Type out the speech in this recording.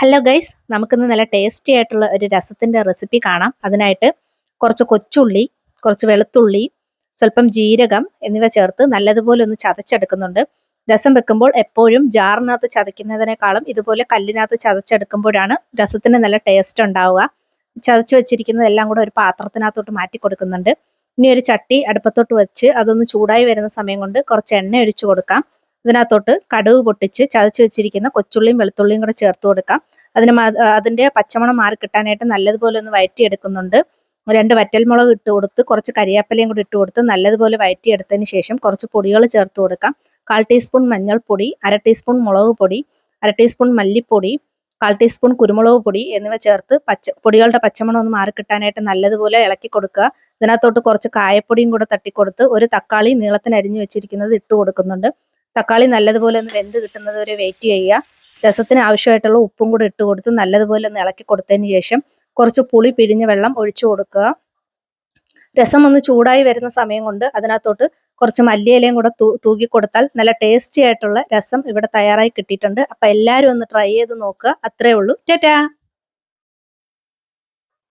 Hello guys നമുക്കിന്ന് നല്ല tasty ആയിട്ടുള്ള ഒരു രസത്തിന്റെ റെസിപ്പി കാണാം. അതിനായിട്ട് കുറച്ച് കൊച്ചുള്ളി കുറച്ച് വെളുത്തുള്ളി സ്വല്പം ജീരകം എന്നിവ ചേർത്ത് നല്ലതുപോലെ ഒന്ന് ചതച്ചെടുക്കുന്നുണ്ട്. രസം വെക്കുമ്പോൾ എപ്പോഴും ജാറിനകത്ത് ചതയ്ക്കുന്നതിനേക്കാളും ഇതുപോലെ കല്ലിനകത്ത് ചതച്ചെടുക്കുമ്പോഴാണ് രസത്തിന് നല്ല ടേസ്റ്റ് ഉണ്ടാവുക. ചതച്ച് വെച്ചിരിക്കുന്നതെല്ലാം കൂടെ ഒരു പാത്രത്തിനകത്തോട്ട് മാറ്റി കൊടുക്കുന്നുണ്ട്. ഇനി ഒരു ചട്ടി അടുപ്പത്തോട്ട് വെച്ച് അതൊന്ന് ചൂടായി വരുന്ന സമയം കൊണ്ട് കുറച്ച് എണ്ണ ഒഴിച്ചു കൊടുക്കാം. ഇതിനകത്തോട്ട് കടുക് പൊട്ടിച്ച് ചതച്ച് വെച്ചിരിക്കുന്ന കൊച്ചുള്ളിയും വെളുത്തുള്ളിയും കൂടെ ചേർത്ത് കൊടുക്കാം. അതിന് അതിന്റെ പച്ചമണം മാറി കിട്ടാനായിട്ട് നല്ലതുപോലെ ഒന്ന് വയറ്റിയെടുക്കുന്നുണ്ട്. രണ്ട് വറ്റൽമുളക് ഇട്ട് കൊടുത്ത് കുറച്ച് കരിയാപ്പലയും കൂടി ഇട്ട് കൊടുത്ത് നല്ലതുപോലെ വയറ്റിയെടുത്തതിന് ശേഷം കുറച്ച് പൊടികൾ ചേർത്ത് കൊടുക്കാം. കാൽ ടീസ്പൂൺ മഞ്ഞൾപ്പൊടി അര ടീസ്പൂൺ മുളക് പൊടി അര ടീസ്പൂൺ മല്ലിപ്പൊടി കാൽ ടീസ്പൂൺ കുരുമുളക് പൊടി എന്നിവ ചേർത്ത് പച്ച പൊടികളുടെ പച്ചമണം ഒന്ന് മാറിക്കിട്ടാനായിട്ട് നല്ലതുപോലെ ഇളക്കി കൊടുക്കുക. ഇതിനകത്തോട്ട് കുറച്ച് കായപ്പൊടിയും കൂടെ തട്ടിക്കൊടുത്ത് ഒരു തക്കാളി നീളത്തിന് അരിഞ്ഞു വെച്ചിരിക്കുന്നത് ഇട്ട് കൊടുക്കുന്നുണ്ട്. തക്കാളി നല്ലതുപോലെ ഒന്ന് വെന്ത് കിട്ടുന്നത് വരെ വെയിറ്റ് ചെയ്യുക. രസത്തിന് ആവശ്യമായിട്ടുള്ള ഉപ്പും കൂടി ഇട്ട് കൊടുത്ത് നല്ലതുപോലെ ഒന്ന് ഇളക്കി കൊടുത്തതിന് ശേഷം കുറച്ച് പുളി പിഴിഞ്ഞ വെള്ളം ഒഴിച്ചു കൊടുക്കുക. രസം ഒന്ന് ചൂടായി വരുന്ന സമയം കൊണ്ട് അതിനകത്തോട്ട് കുറച്ച് മല്ലിയിലയും കൂടെ തൂക്കി കൊടുത്താൽ നല്ല ടേസ്റ്റി ആയിട്ടുള്ള രസം ഇവിടെ തയ്യാറായി കിട്ടിയിട്ടുണ്ട്. അപ്പൊ എല്ലാവരും ഒന്ന് ട്രൈ ചെയ്ത് നോക്കുക. അത്രേ ഉള്ളൂ. ടാറ്റാ!